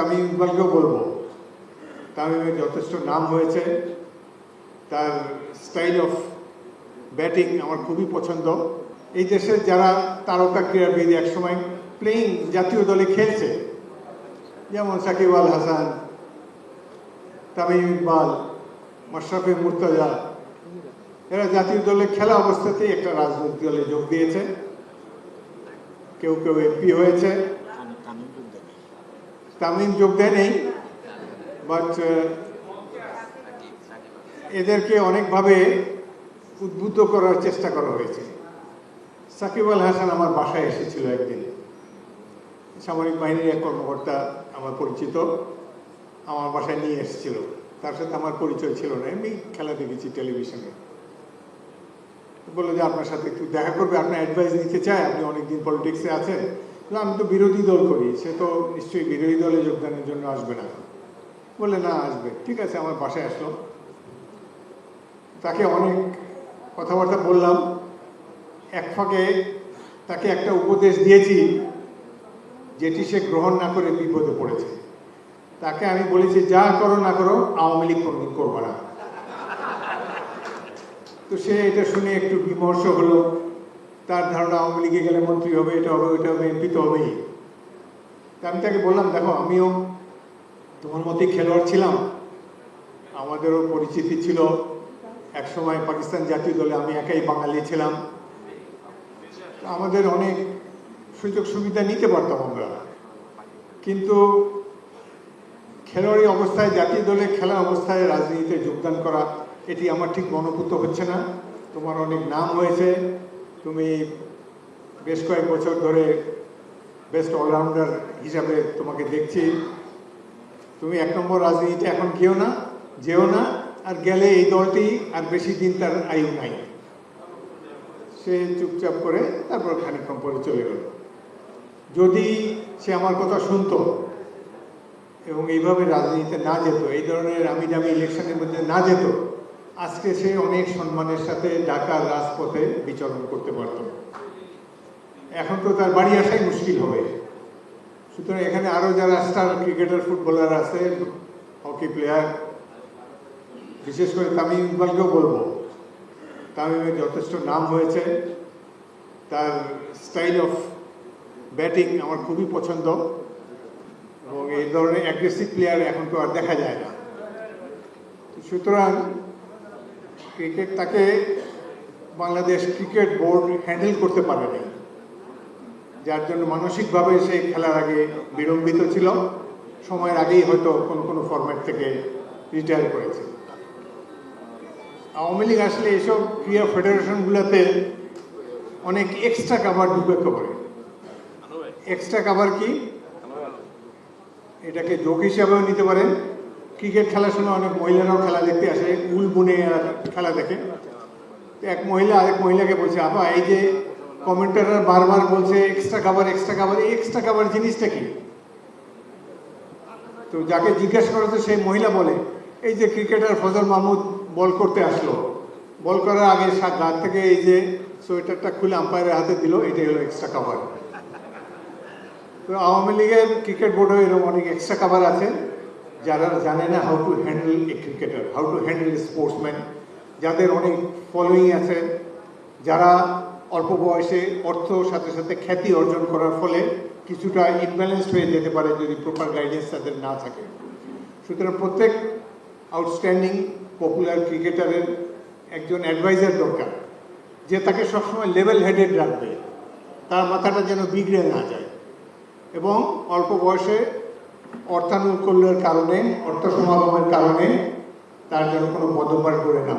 আমি ইকবালকেও বলব, তামিমের যথেষ্ট নাম হয়েছে, তার স্টাইল অফ ব্যাটিং আমার খুবই পছন্দ। এই দেশের যারা তারকা ক্রীড়াবিদ একসময় প্লেইং জাতীয় দলে খেলছে, যেমন সাকিব আল হাসান, তামিম ইকবাল, মাশরাফি মুর্তজা, এরা জাতীয় দলে খেলা অবস্থাতেই একটা রাজনৈতিক দলে যোগ দিয়েছে। কেউ কেউ এমপি হয়েছে। তামিম যোগ দেয় নেই বাট এদেরকে অনেকভাবে উদ্বুদ্ধ করার চেষ্টা করা হয়েছে। সাকিব আল হাসান আমার বাসায় এসেছিল একদিন। সামরিক বাহিনীর এক কর্মকর্তা আমার পরিচিত, আমার বাসায় নিয়ে এসেছিল। তার সাথে আমার পরিচয় ছিল না, এমনি খেলা দেখেছি টেলিভিশনে। বলল যে, আপনার সাথে একটু দেখা করবে, আপনার অ্যাডভাইস নিতে চায়, আপনি অনেকদিন পলিটিক্সে আছেন বললাম, আমি তো বিরোধী দল করি সে তো নিশ্চয়ই বিরোধী দলে যোগদানের জন্য আসবে না। বলে না আসবে। ঠিক আছে আমার বাসায় আসলো। তাকে অনেক কথাবার্তা বললাম। এক ফাঁকে তাকে একটা উপদেশ দিয়েছি যেটি সে গ্রহণ না করে বিপদে পড়েছে। তাকে আমি বলেছি যা করো না করো আওয়ামী লীগ কোনোদিন করব না। তো সে এটা শুনে একটু বিমর্ষ হলো। তার ধারণা আওয়ামী লীগে গেলে মন্ত্রী হবে, এটা হবে, ওইটা হবে, এমপি তো হবেই। তা আমি তাকে বললাম, দেখো, আমিও তোমার মতোই খেলোয়াড় ছিলাম। আমাদেরও পরিচিতি ছিল। একসময় পাকিস্তান জাতীয় দলে আমি একাই বাঙালি ছিলাম। আমাদের অনেক সুযোগ সুবিধা নিতে পারতাম আমরা। কিন্তু খেলোয়াড়ি অবস্থায়, জাতীয় দলে খেলা অবস্থায় রাজনীতিতে যোগদান করা, এটি আমার ঠিক মনোভূত হচ্ছে না। তোমার অনেক নাম হয়েছে। তুমি বেশ কয়েক বছর ধরে বেস্ট অলরাউন্ডার হিসাবে তোমাকে দেখছি। তুমি এক নম্বর রাজনীতিতে এখন গেও না, যেও না, আর গেলে এই দলটি আর বেশি দিন তার আয়ু নাই। সে চুপচাপ করে তারপর খানিকক্ষণ পরে চলে গেল। যদি সে আমার কথা শুনতো এবং এইভাবে রাজনীতিতে না যেত, এই ধরনের আমি দামি ইলেকশনের মধ্যে না যেত আজকে সে অনেক সম্মানের সাথে ঢাকার রাজপথে বিচরণ করতে পারত। এখন তো তার বাড়ি আসাই মুশকিল হবে। সুতরাং এখানে আরও যারা স্টার ক্রিকেটার, ফুটবলার আছে, হকি প্লেয়ার, বিশেষ করে তামিম ইকবালকেও বলব, তামিমের যথেষ্ট নাম হয়েছে। তার স্টাইল অফ ব্যাটিং আমার খুবই পছন্দ এবং এই ধরনের অ্যাগ্রেসিভ প্লেয়ার এখন তো আর দেখা যায় না। সুতরাং ক্রিকেট তাকে বাংলাদেশ ক্রিকেট বোর্ড হ্যান্ডেল করতে পারেনি। যার জন্য মানসিকভাবে সে খেলার আগে বিলম্বিত ছিল। সময়ের আগেই হয়তো কোনো কোনো ফরম্যাট থেকে রিটায়ার করেছে। আওয়ামী লীগ আসলে এসব ক্রীড়া ফেডারেশনগুলোতে অনেক এক্সট্রা কাভার ঢুকে করে। এক্সট্রা কাভার কি? এটাকে যোগ হিসাবেও নিতে পারেন। ক্রিকেট খেলার সময় অনেক মহিলারাও খেলা দেখতে আসে উল বুনে খেলা দেখে। এক মহিলা আরেক মহিলাকে বলছে, আপা, এই যে কমেন্টাররা বারবার বলছে এক্সট্রা কাভার এক্সট্রা কাভার এই এক্সট্রা কাভার জিনিসটা কি? তো যাকে জিজ্ঞেস করা তো সেই মহিলা বলে, এই যে ক্রিকেটার ফজল মাহমুদ বল করতে আসলো। বল করার আগে সাত রাত থেকে এই যে সোয়েটারটা খুলে আম্পায়ারের হাতে দিল, এটাই হলো এক্সট্রা কাভার তো আওয়ামী লীগের ক্রিকেট বোর্ডেও এরকম অনেক এক্সট্রা কাভার আছে। যারা জানে না how to handle a cricketer how to handle sportsman যাদের অনেক ফলোয়িং আছে, যারা অল্প বয়সে অর্থ সাথে সাথে খ্যাতি অর্জন করার ফলে কিছুটা ইনব্যালেন্সড হয়ে যেতে পারে যদি প্রপার গাইডেন্স তাদের না থাকে। সুতরাং প্রত্যেক আউটস্ট্যান্ডিং পপুলার ক্রিকেটারের একজন অ্যাডভাইজার দরকার, যে তাকে সবসময় লেভেল হেডেড রাখবে, তার মাথাটা যেন বিগড়ে না যায়। এবং অল্প বয়সে অর্থানুকূল্যের কারণে অর্থ সমাগমের কারণে তার যেন কোনো পদভার করে না।